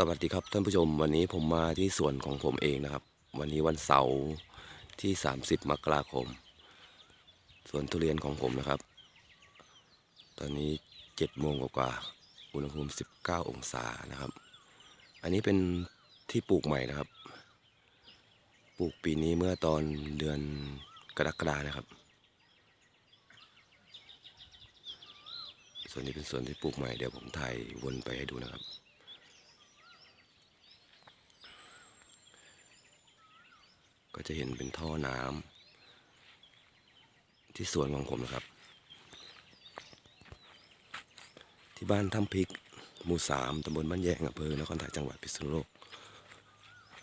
สวัสดีครับท่านผู้ชมวันนี้ผมมาที่สวนของผมเองนะครับ วันนี้วันเสาร์ที่ 30มกราคมสวนทุเรียนของผมนะครับ ตอนนี้7โมงกว่าๆอุณหภูมิ 19 องศานะครับ อันนี้เป็นที่ปลูกใหม่นะครับ ปลูกปีนี้เมื่อตอนเดือนกรกฎานะครับ ส่วนนี้เป็นส่วนที่ปลูกใหม่เดี๋ยวผมถ่ายวนไปให้ดูนะครับ ก็จะเห็นเป็นท่อน้ำที่สวนของผมนะครับ ที่บ้านถ้ำพริกหมู่สามตำบลบ้านแยงอำเภอนครถ่ายจังหวัดพิษณุโลก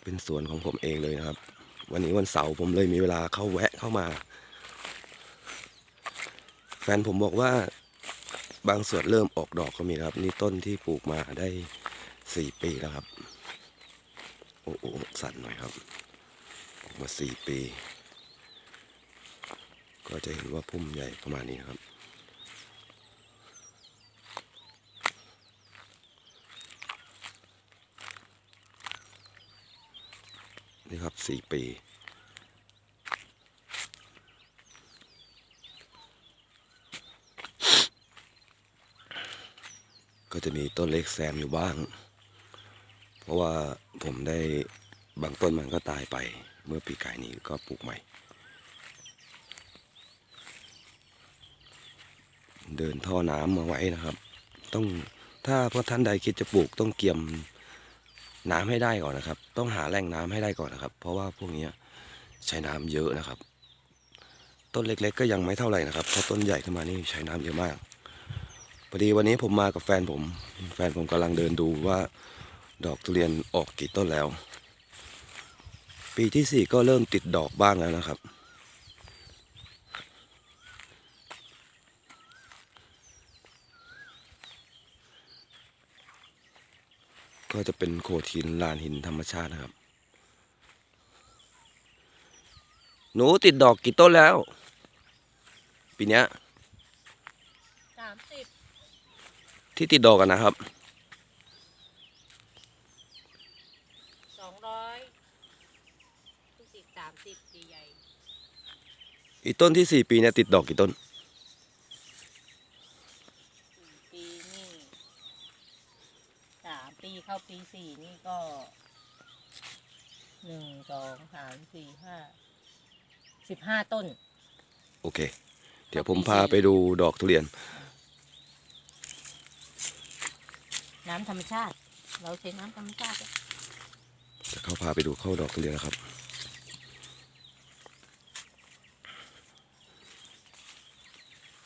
เป็นสวนของผมเองเลยนะครับ วันนี้วันเสาร์ผมเลยมีเวลาเข้าแวะเข้ามา แฟนผมบอกว่าบางส่วนเริ่มออกดอกก็มีครับ นี่ต้นที่ปลูกมาได้สี่ปีแล้วครับ โอ้โอ้สั่นหน่อยครับ มาสี่ปี ก็จะเห็นว่าพุ่มใหญ่ประมาณนี้ครับ นี่ครับสี่ปีก็จะมีต้นเล็กแซมอยู่บ้าง เพราะว่าผมได้บางต้นมันก็ตายไป เมื่อปีกายนี้ก็ปลูกใหม่ เดินท่อน้ำมาไว้นะครับ ต้องถ้าพวกท่านใดคิดจะปลูกต้องเกี่ยมน้ำให้ได้ก่อนนะครับ ต้องหาแหล่งน้ำให้ได้ก่อนนะครับ เพราะว่าพวกนี้ใช้น้ำเยอะนะครับ ต้นเล็ก ๆ ก็ยังไม่เท่าไหร่นะครับถ้าต้นใหญ่ขึ้นมานี่ใช้น้ำเยอะมากพอดีวันนี้ผมมากับแฟนผม แฟนผมกำลังเดินดูว่า ดอกทุเรียนออกกี่ต้นแล้ว ปีที่สี่ก็เริ่มติดดอกบ้างแล้วนะครับ ก็จะเป็นโขดหินลานหินธรรมชาตินะครับ หนูติดดอกกี่ต้นแล้ว ปีเนี้ยสามสิบที่ติดดอกกันนะครับสองร้อยทุก สิบสามสิบใหญ่ อีต้นที่สี่ปีเนี่ยติดดอกกี่ต้นๆสี่ปีนี่สามปีเข้าปีสี่นี่ก็หนึ่งสองสามสี่ห้าสิบห้าต้น โอเค เดี๋ยวผมพาไปดูดอกทุเรียน น้ำธรรมชาติ เราใช้น้ำธรรมชาติอะจะเข้าพาไปดูเข้าดอกทุเรียนนะครับ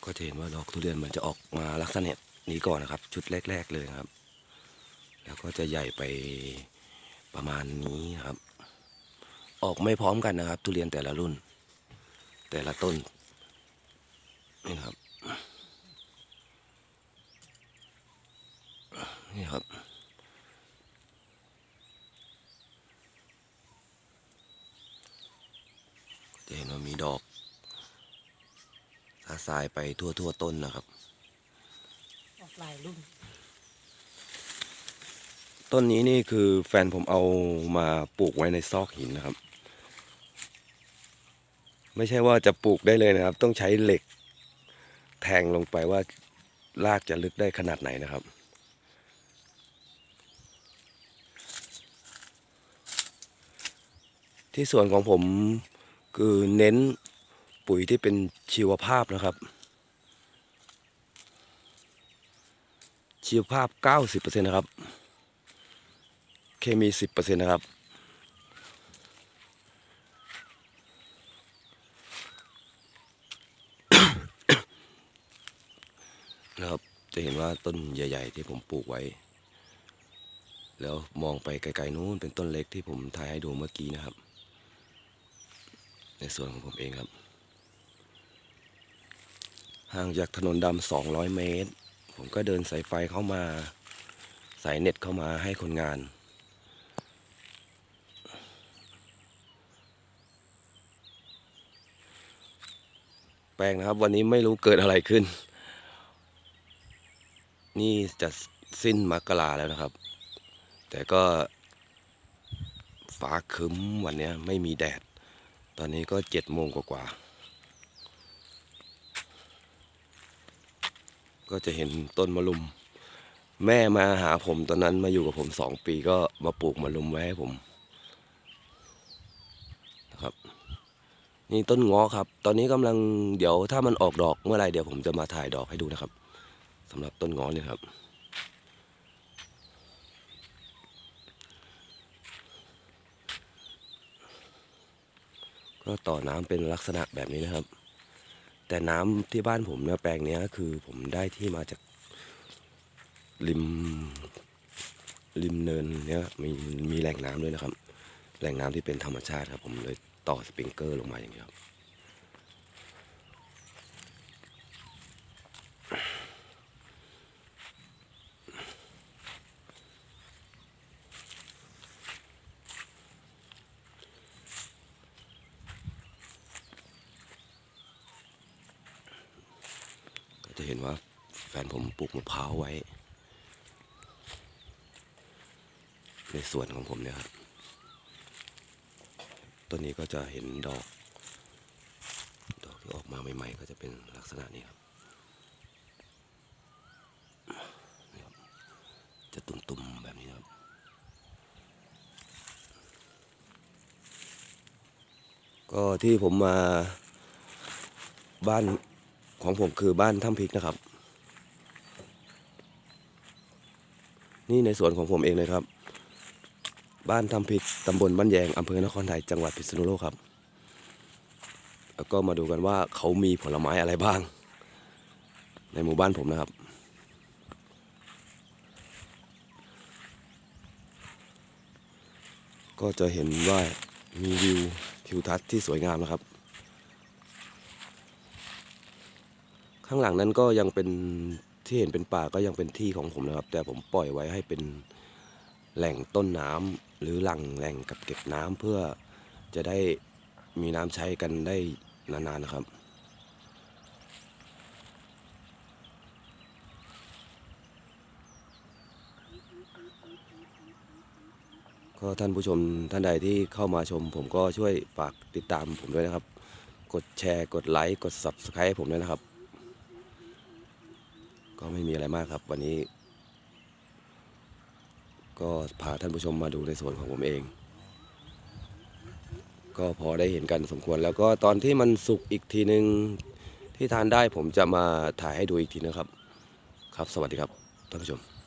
ก็จะเห็นว่าดอกทุเรียนมันจะออกมาลักษณะนี้ก่อนนะครับ ชุดแรก ๆ เลยนะครับ แล้วก็จะใหญ่ไปประมาณนี้นะครับ ออกไม่พร้อมกันนะครับ ทุเรียนแต่ละรุ่น แต่ละต้นนี่นะครับนี่ครับจะเห็นว่ามีดอกาทรายไปทั่วทั่วๆต้นนะครับ ออกหลายรุ่น ต้นนี้นี่คือแฟนผมเอามาปลูกไว้ในซอกหินนะครับ ไม่ใช่ว่าจะปลูกได้เลยนะครับ ต้องใช้เหล็ก แทงลงไปว่ารากจะลึกได้ขนาดไหนนะครับที่สวนของผมคือเน้น ปุ๋ยที่เป็นชีวภาพนะครับ ชีวภาพ 90%นะครับ เคมี 10%นะครับนะครับจะเห็นว่าต้นใหญ่ ๆ ที่ผมปลูกไว้ แล้วมองไปไกลๆนู้นเป็นต้นเล็กที่ผมถ่ายให้ดูเมื่อกี้นะครับ ในส่วนของผมเองครับ ห่างจากถนนดำ200เมตร ผมก็เดินสายไฟเข้ามา สายเน็ตเข้ามาให้คนงาน แปลงนะครับวันนี้ไม่รู้เกิดอะไรขึ้น นี่จะสิ้นมกราแล้วนะครับ แต่ก็ฟ้าคึ้มวันนี้ไม่มีแดด ตอนนี้ก็เจ็ดโมงกว่าๆ ก็จะเห็นต้นมะลุม แม่มาหาผมตอนนั้นมาอยู่กับผมสองปีก็มาปลูกมะลุมไว้ให้ผมนะครับ นี่ต้นง้อครับ ตอนนี้กำลังเดี๋ยวถ้ามันออกดอกเมื่อไรเดี๋ยวผมจะมาถ่ายดอกให้ดูนะครับสำหรับต้นง้อเนี่ยครับก็ต่อน้ำเป็นลักษณะแบบนี้นะครับ แต่น้ำที่บ้านผมเนี่ยแปลงเนี้ยคือผมได้ที่มาจากริมริมเนินเนี่ยมีมีแหล่งน้ำด้วยนะครับ แหล่งน้ำที่เป็นธรรมชาติครับ ผมเลยต่อสปริงเกอร์ลงมาอย่างนี้ครับ จะเห็นว่าแฟนผมปลูกมะพร้าวไว้ ในสวนของผมเนี่ยครับต้นนี้ก็จะเห็นดอก ดอกที่ออกมาใหม่ ๆ ก็จะเป็นลักษณะนี้ครับนี่ครับ จะตุ่มๆแบบนี้ครับก็ที่ผมมาบ้าน ของผมคือบ้านถ้ำพริกนะครับ นี่ในสวนของผมเองเลยครับ บ้านทำพริกตำบลบ้านแยงอำเภอนครไทยจังหวัดพิษณุโลกครับ แล้วก็มาดูกันว่าเขามีผลไม้อะไรบ้าง ในหมู่บ้านผมนะครับก็จะเห็นว่ามีวิวทิวทัศน์ที่สวยงามนะครับ ข้างหลังนั้นก็ยังเป็นที่เห็นเป็นป่าก็ยังเป็นที่ของผมนะครับ แต่ผมปล่อยไว้ให้เป็นแหล่งต้นน้ำหรือหลังแหล่งกักเก็บน้ำเพื่อจะได้มีน้ำใช้กันได้นานๆนะครับก็ท่านผู้ชมท่านใดที่เข้ามาชม ผมก็ช่วยฝากติดตามผมด้วยนะครับ กดแชร์ กดไลค์ กด Subscribe ผมด้วยนะครับ ก็ไม่มีอะไรมากครับ วันนี้ ก็พาท่านผู้ชมมาดูในส่วนของผมเอง ก็พอได้เห็นกันสมควร แล้วก็ตอนที่มันสุกอีกทีหนึ่งที่ทานได้ผมจะมาถ่ายให้ดูอีกทีนะครับ ครับ สวัสดีครับท่านผู้ชม